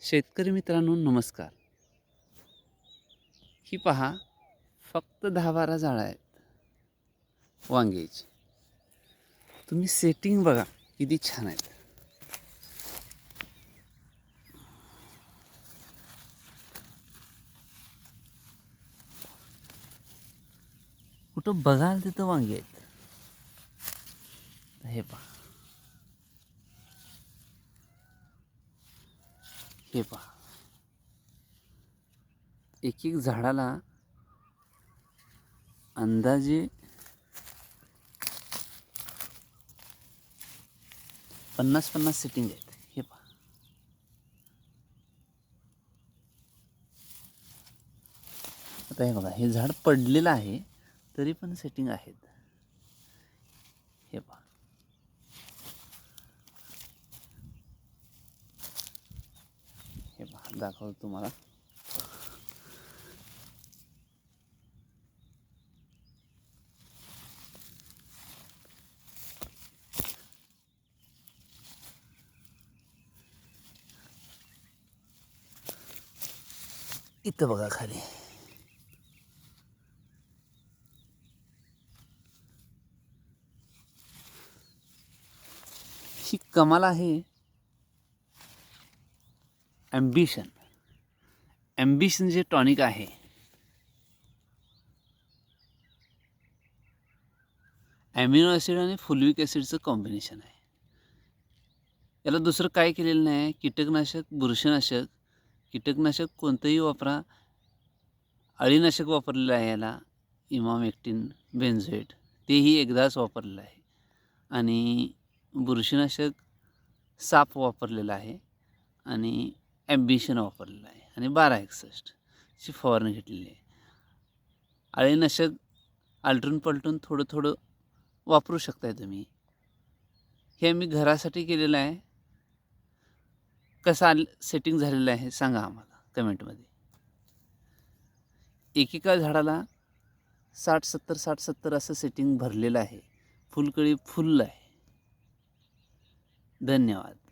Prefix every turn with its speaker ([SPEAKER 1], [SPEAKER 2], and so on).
[SPEAKER 1] शेतकरी मित्रांनो नमस्कार. ही पहा फक्त दहा बारा झाडं आहेत. वांग्याची. तुम्ही सेटिंग बघा किती छान आहेत. कुठं बघाल तिथं वांगे आहेत. हे पहा. हे पहा. एक एक झाडाला अंदाजे पन्नास पन्नास सेटिंग आहेत. हे पहा. आता हे बघा हे झाड पडलेलं आहे तरी पण सेटिंग आहेत. हे पहा. हे पहा दाखवतो तुम्हाला. इथं बघा खाली. ही कमाल आहे. ॲम्बिशन ॲम्बिशन जे टॉनिक आहे ॲमिनो ॲसिड आणि फुलविक ॲसिडचं कॉम्बिनेशन आहे. याला दुसरं काय केलेलं नाही आहे कीटकनाशक बुरशीनाशक कीटकनाशक कोणतंही वापरा. अळीनाशक वापरलेलं आहे याला इमामेक्टिन बेन्झोएट तेही एकदाच वापरलेलं आहे. आणि बुरशीनाशक साप वापरलेला आहे. आणि ॲम्बिशन वापरलेलं आहे आणि बारा एकसष्टची फवारणी घेतलेली आहे. अळीनाशक आलटून पलटून थोडं थोडं वापरू शकताय तुम्ही. हे आम्ही घरासाठी केलेलं आहे. कसं आल सेटिंग झालेलं आहे सांगा आम्हाला कमेंटमध्ये एकेका झाडाला साठ सत्तर साठ सत्तर असं सेटिंग भरलेलं आहे. फुलकळी फुल आहे. धन्यवाद.